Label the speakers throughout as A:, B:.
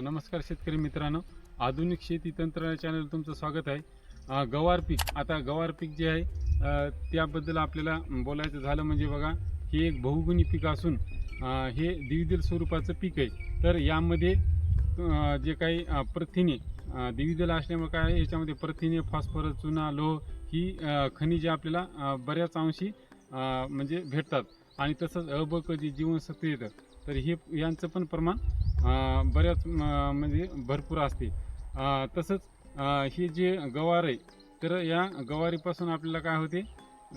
A: नमस्कार शेतकरी मित्रांनो. आधुनिक शेती तंत्र चॅनल तुमचं स्वागत आहे. गवार पीक. आता गवार पीक जे आहे त्याबद्दल आपल्याला बोलायचं झालं म्हणजे बघा हे एक बहुगुणी पीक असून हे द्विदल स्वरूपाचं पीक आहे. तर यामध्ये जे काही प्रथिने द्विदल असल्यामुळे काय आहे, याच्यामध्ये प्रथिने फॉस्फरस चुना लोह ही खनिजे आपल्याला बऱ्याच अंशी म्हणजे भेटतात. आणि तसंच अब क जी जीवनसत्व येतं तर हे यांचं पण प्रमाण बऱ्याच म, म्हणजे भरपूर असते. तसंच हे जे गवार आहे तर या गवारीपासून आपल्याला काय होते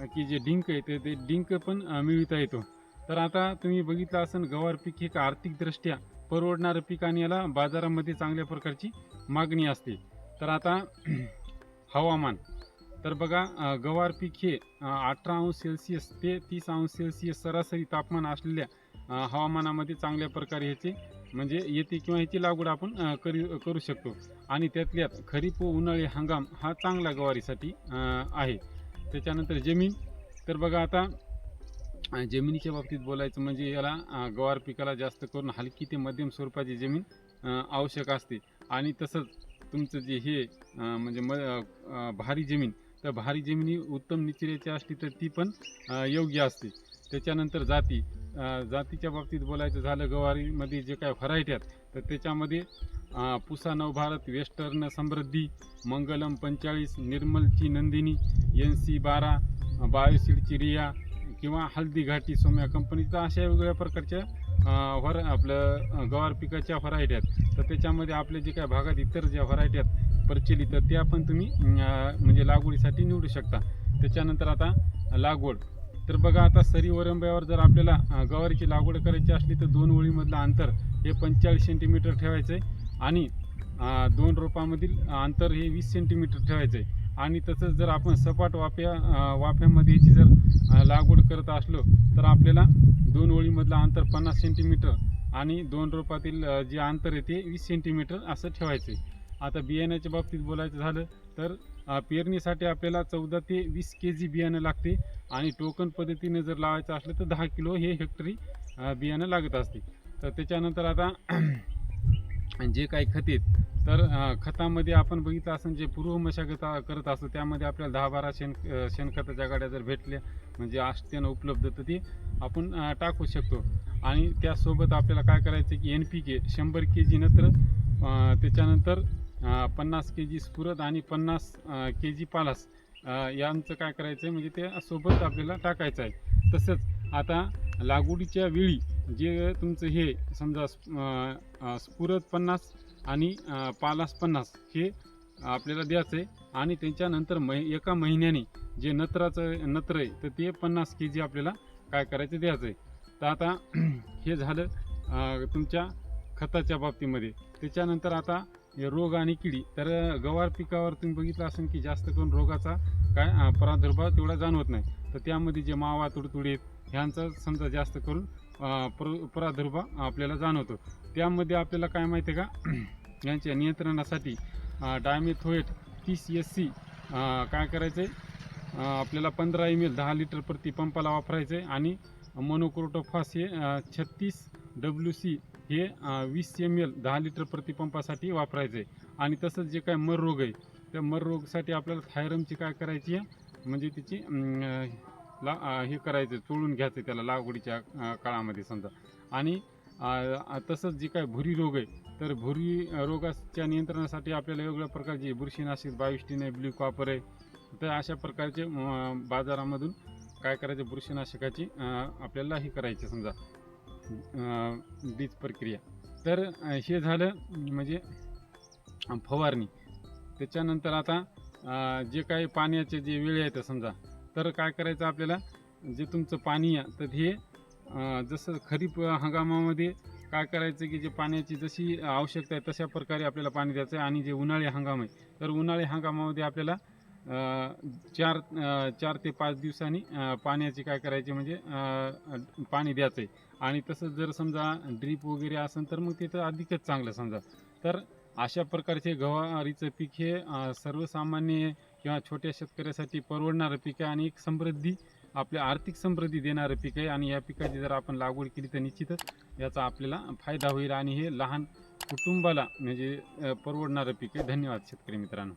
A: की जे डिंक आहे ते ते डिंक पण मिळविता येतो. तर आता तुम्ही बघितलं असेल गवार पीक हे एक आर्थिकदृष्ट्या परवडणारं पीक आणि याला बाजारामध्ये चांगल्या प्रकारची मागणी असते. तर आता हवामान. तर बघा गवार पीक हे अठरा अंश सेल्सिअस ते तीस अंश सेल्सिअस सरासरी तापमान असलेल्या हवामानामध्ये चांगल्या प्रकारे ह्याचे म्हणजे येते किंवा ह्याची लागवड आपण करू करी करू शकतो. आणि त्यातल्यात खरीप व उन्हाळी हंगाम हा चांगला गवारीसाठी आहे. त्याच्यानंतर जमीन तर बघा आता जमिनीच्या बाबतीत बोलायचं म्हणजे याला गवार पिकाला जास्त करून हलकी ते मध्यम स्वरूपाची जमीन आवश्यक असते. आणि तसंच तुमचं जे हे म्हणजे म भारी जमीन तर भारी जमिनी उत्तम निचऱ्याची असली तर ती पण योग्य असते. त्याच्यानंतर जाती. जातीच्या बाबतीत बोलायचं झालं गवारीमध्ये जे काय व्हरायटी आहेत तर त्याच्यामध्ये पुसा नवभारत वेस्टर्न समृद्धी मंगलम पंचाळीस निर्मलची नंदिनी एन सी बारा बायोसिडची रिया किंवा हल्दी घाटी सोम्या कंपनीचा अशा वेगवेगळ्या प्रकारच्या व्हर आपलं गवार पिकाच्या व्हरायटी आहेत. तर त्याच्यामध्ये आपल्या जे काय भागात इतर ज्या व्हरायटी आहेत प्रचलित तर त्या पण तुम्ही म्हणजे लागवडीसाठी निवडू शकता. त्याच्यानंतर आता लागवड. तर बघा आता सरी वरंब्यावर जर आपल्याला गवारीची लागवड करायची असली तर दोन ओळीमधलं अंतर हे पंचेचाळीस सेंटीमीटर ठेवायचं आहे आणि दोन रोपामधील अंतर हे वीस सेंटीमीटर ठेवायचं आहे आणि तसंच जर आपण सपाट वाफ्या वाफ्यामध्ये याची जर लागवड करत असलो तर आपल्याला दोन ओळीमधलं अंतर पन्नास सेंटीमीटर आणि दोन रोपातील जे अंतर आहे ते वीस सेंटीमीटर असं ठेवायचं आहे आता बियाण्याच्या बाबतीत बोलायचं झालं तर पेरणीसाठी आपल्याला चौदा ते वीस के जी बियाणं लागते आणि टोकन पद्धतीने जर लावायचं असलं तर दहा किलो हे हेक्टरी बियाणं लागत असते. तर त्याच्यानंतर आता जे काही खते तर खतामध्ये आपण बघितलं असं जे पूर्व मशागत करत असतो त्यामध्ये आपल्याला दहा बारा शेण शेणखताच्या गाड्या जर भेटल्या म्हणजे आष्ट्यानं उपलब्ध तर ते आपण टाकू शकतो. आणि त्यासोबत आपल्याला काय करायचं की एन पी के शंभर के जी नत्र त्याच्यानंतर पन्नास के जी स्फुरद आणि पन्नास के जी पालास यांचं काय करायचं आहे म्हणजे ते सोबत आपल्याला टाकायचं आहे. तसंच आता लागवडीच्या वेळी जे तुमचं हे समजा स्फुरद पन्नास आणि पालास पन्नास हे आपल्याला द्यायचं आहे. आणि त्याच्यानंतर मै एका महिन्याने जे नत्राचं नत्र आहे तर ते पन्नास के जी आपल्याला काय करायचं द्यायचं आहे. तर आता हे झालं तुमच्या खताच्या बाबतीमध्ये. त्याच्यानंतर आता रोग आणि किडी तर गवार पिकावर तुम्ही बघितलं असेल की जास्त करून रोगाचा काय प्रादुर्भाव तेवढा जाणवत नाही. तर त्यामध्ये जे मावा तुडतुडीत ह्यांचा समजा जास्त करून प्र प्रादुर्भाव आपल्याला जाणवतो. त्यामध्ये आपल्याला काय माहिती आहे का? यांच्या नियंत्रणासाठी डायमेथोएट तीस एस सी काय करायचं आहे आपल्याला पंधरा एम एल दहा लिटर प्रति पंपाला वापरायचं आहे आणि मोनोक्रोटोफॉस हे छत्तीस डब्ल्यू सी हे वीस एम एल दहा लिटर प्रतिपंपासाठी वापरायचं आहे आणि तसंच जे काय मर रोग आहे त्या मर रोगसाठी आपल्याला थायरमची काय करायची आहे? म्हणजे त्याची ला हे करायचं चोळून घ्यायचं त्याला लागवडीच्या काळामध्ये समजा. आणि तसंच जे काय भुरी रोग आहे तर भुरी रोगाच्या नियंत्रणासाठी आपल्याला वेगवेगळ्या प्रकारची बुरशीनाशक बायोस्टीन आहे ब्ल्यू कॉपर आहे तर अशा प्रकारचे बाजारामधून काय करायचे बुरशीनाशकाची आपल्याला हे करायचे समजा. बीज प्रक्रिया. तर हे झालं म्हणजे फवारणी. त्याच्यानंतर आता जे काही पाण्याचे जे वेळ आहेत समजा तर काय करायचं आपल्याला? जे तुमचं पाणी आहे तर हे जसं खरीप हंगामामध्ये काय करायचं की जे पाण्याची जशी आवश्यकता आहे तशा प्रकारे आपल्याला पाणी द्यायचं आहे आणि जे उन्हाळी हंगाम आहे तर उन्हाळी हंगामामध्ये आपल्याला चार चार ते पाच दिवसांनी पाण्याची काय करायची म्हणजे पाणी द्यायचं आहे आणि तसंच जर समजा ड्रीप वगैरे असेल तर मग तिथं अधिकच चांगलं समजा. तर अशा प्रकारचे गवारीचं पीक हे सर्वसामान्य किंवा छोट्या शेतकऱ्यासाठी परवडणारं पीक आहे आणि एक समृद्धी आपल्या आर्थिक समृद्धी देणारं पीक आहे. आणि या पिकाची जर आपण लागवड केली तर निश्चितच याचा आपल्याला फायदा होईल आणि हे लहान कुटुंबाला म्हणजे परवडणारं पीक आहे. धन्यवाद शेतकरी मित्रांनो.